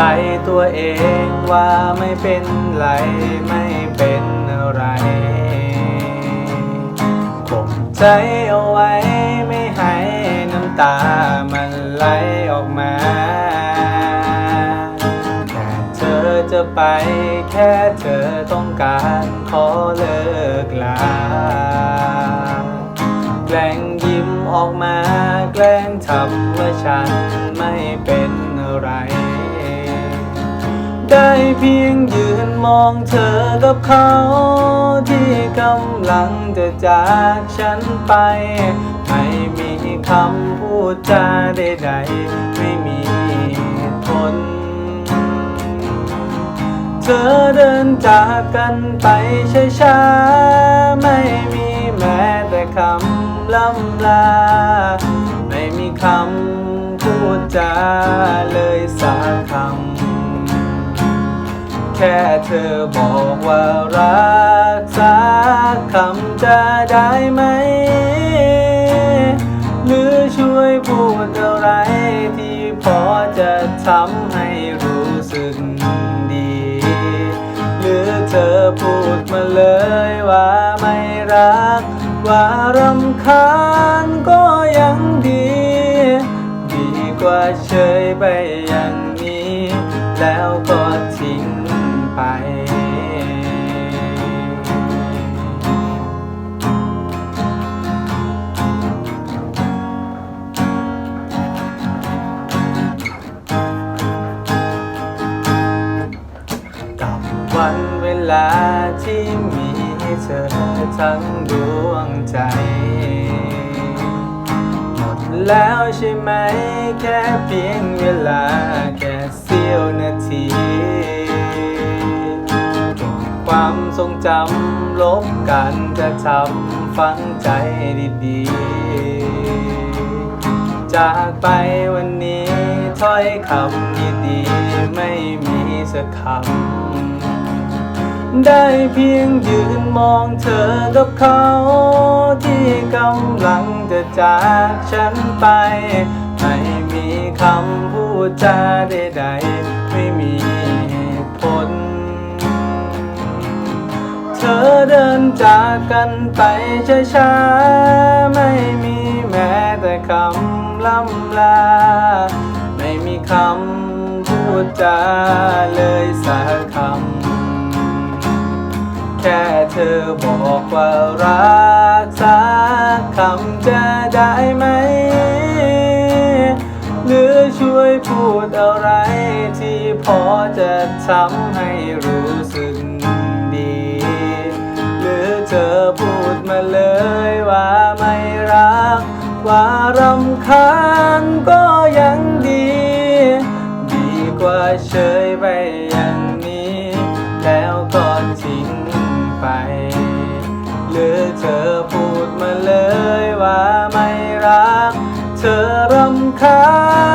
ใจตัวเองว่าไม่เป็นไรไม่เป็นอะไรข่มใจเอาไว้ไม่ให้น้ำตามันไหลออกมาแค่เธอจะไปแค่เธอต้องการขอเลิกลาแกล้งยิ้มออกมาแกล้งทำว่าฉันไม่เป็นอะไร ได้เพียงยืนมองเธอกับเขาที่กำลังจะจากฉันไป ไม่มีคำพูดจาใดๆไม่มีผล เธอเดินจากกันไปช้าๆไม่มีแม้แต่คำล่ำลา ไม่มีคำพูดจาเลย แค่เธอบอกว่ารักสักคำจะได้ไหม หรือช่วยพูดอะไรที่พอจะทำให้รู้สึกดี หรือเธอพูดมาเลยว่าไม่รักว่ารำคาญ ไป กับวันเวลาที่มีเธอทั้งดวงใจ หมดแล้วใช่ไหม แค่เพียงเวลาแค่เสี้ยวนาที ทรงจำลบกันจะทำฝังใจดีๆ จากไปวันนี้ถ้อยคำดีๆไม่มีสักคำ ได้เพียงยืนมองเธอกับเขา ที่กำลังจะจากฉันไป ไม่มีคำพูดจาใดๆ อเดินจากกันไปช้าๆไม่มีแม้แต่คำล่ำลา ไม่มีคำพูดจาเลยสักคำ แค่เธอบอกว่ารักสักคำจะได้ไหม หรือช่วยพูดอะไรที่พอจะทำให้รู้ อเธอพูดมาเลยว่าไม่รัก ว่ารำคาญก็ยังดี ดีกว่าเฉยไปอย่างนี้ แล้วก็ทิ้งไป หรือเธอพูดมาเลยว่าไม่รัก เธอรำคา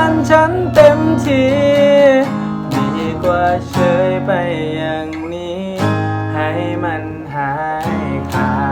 ญฉันเต็มทีดีกว่าเฉยไปอย่างนี้ ให้มันหาย time.